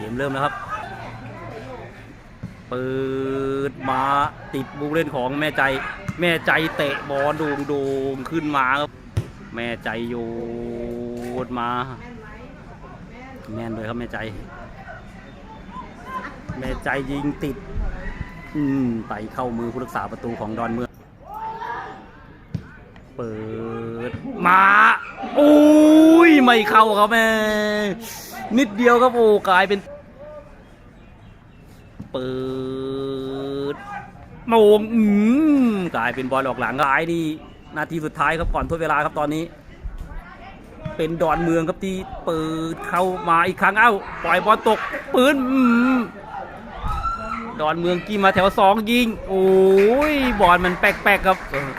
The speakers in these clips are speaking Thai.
เกมเริ่มแล้วครับ เปิดมาติดบุกเล่นของแม่ใจ แม่ใจเตะบอลโด่งโด่งขึ้นมาครับ แม่ใจโยนมา แม่นเลยครับแม่ใจ แม่ใจยิงติด อืมไต่เข้ามือผู้รักษาประตูของดอนเมือง เปิดมา โอ้ย ไม่เข้าครับแม่ นิดเดียวครับโอ้กลายเป็นเปิดโมงอืมกลายเป็นบอลออกหลังกลายนี่นาทีสุดท้ายครับก่อนทดเวลาครับตอนนี้ เป็นดอนเมืองครับที่เปิดเข้ามาอีกครั้งเอ้าปล่อยบอลตกปืนอืมดอนเมืองกี้มาแถวสองยิงโอ้ยบอลมันแปลกๆครับเออ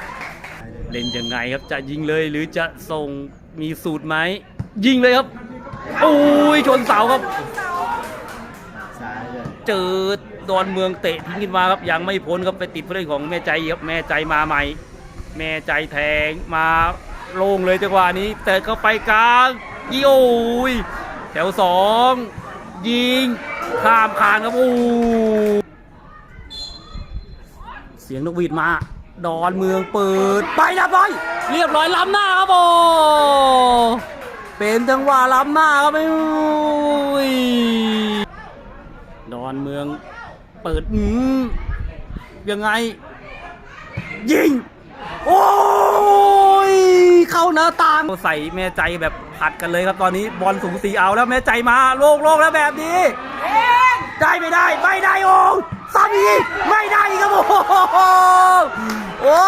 เล่นยังไงครับจะยิงเลยหรือจะส่งมีสูตรไหมยิงเลยครับ โอ้ยชนเสาครับซ้ายเลยเจอดอนเมืองเตะทิ้งขึ้นมาครับยังไม่พ้นครับไปติดผู้เล่นของแม่ใจครับแม่ใจมาใหม่ แม่ใจแทงมาโล่งเลยจังหวะนี้ แต่เข้าไปกลางยิงโอ้ยแถวสองยิงข้ามคานครับโอ้เสียงนกหวีดมา ดอนเมืองเปิดไปเรียบร้อยเรียบร้อยล้ำหน้าครับโอ้ เป็นจังหวะล้ำหน้าครับโอ้ยดอนเมืองเปิดอืมยังไง ยิง โอ้ย เข้าหน้าตางใส่แม่ใจแบบผัดกันเลยครับตอนนี้บอลสูงสีเอาแล้วแม่ใจมาโล่งโล่งแล้วแบบนี้ ได้ไม่ได้ ไม่ได้อ้ซ้ำอีกไม่ได้กครับอ้โหโอ้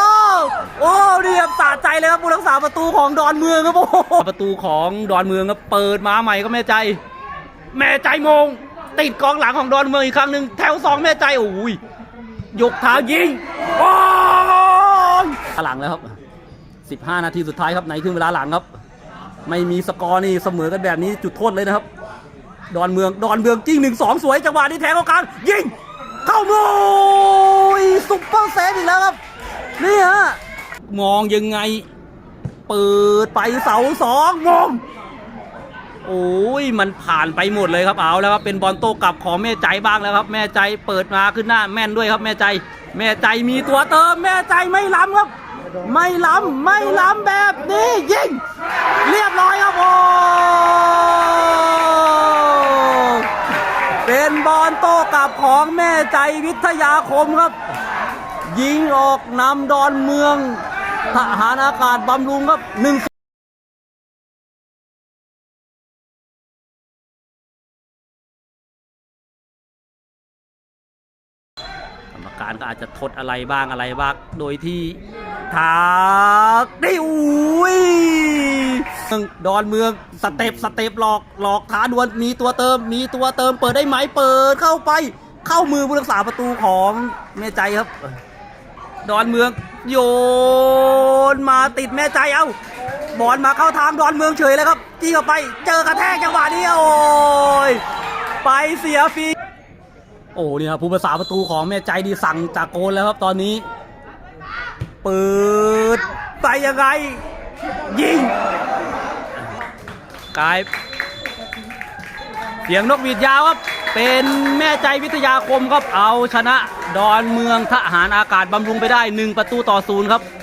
โอ้เรียบสะใจเลยครับผู้รักษาประตูของดอนเมืองครับโอ้โหประตูของดอนเมืองครับเปิดมาใหม่ก็แม่ใจ แม่ใจมง ติดกองหลังของดอนเมืองอีกครั้งหนึ่งแถวสองแม่ใจโอ้ยยกเท้ายิงโอ้ยหลังแล้วครับ 15 นาทีสุดท้ายครับในครึ่งเวลาหลังครับ ไม่มีสกอร์นี่เสมอกันแบบนี้จุดโทษเลยนะครับ ดอนเมืองดอนเมืองจิ้งหนึ่งสองสวยจังหวะนี้แทงเข้ากลางยิงเข้ามุยซุปเปอร์เซฟอีกแล้วครับ นี่ฮะมองยังไง เปิดไปเสาสองมงโอ้ยมันผ่านไปหมดเลยครับเอาแล้วครับเป็นบอลโต้กลับของแม่ใจบ้างแล้วครับ แม่ใจเปิดมาขึ้นหน้าแม่นด้วยครับแม่ใจ แม่ใจมีตัวเติม แม่ใจไม่ล้ำครับ ไม่ล้ำไม่ล้ำแบบนี้ยิงเรียบร้อยครับโอ้เป็นบอลโต้กลับของแม่ใจวิทยาคมครับ ยิงออกนำดอนเมือง ทหารอากาศบำรุงครับหนึ่งกรรมการก็อาจจะทดอะไรบ้างอะไรบ้าง โดยที่ทักได้อุ้ยดอนเมืองสเต็ปสเต็ปหลอกหลอกท้าดวลมีตัวเติม มีตัวเติมเปิดได้ไหมเปิดเข้าไป เข้ามือผู้รักษาประตูของแม่ใจครับ ดอนเมือง โยนมาติดแม่ใจเอาบอลมาเข้าทางดอนเมืองเฉยเลยครับจี้เข้าไปเจอกระแทกจังหวะนี้โอ้ยไปเสียฟรีโอ้เนี่ยครับผู้ประสาประตูของแม่ใจดีสั่งจากโกนแล้วครับตอนนี้เปิดไปยังไง ยิงกายเสียงนกหวีดยาวครับ เป็นแม่ใจวิทยาคมครับเอาชนะดอนเมืองทหารอากาศบำรุงไปได้ 1 ประตูต่อศูนย์ครับบอกแล้วห้ามยุบ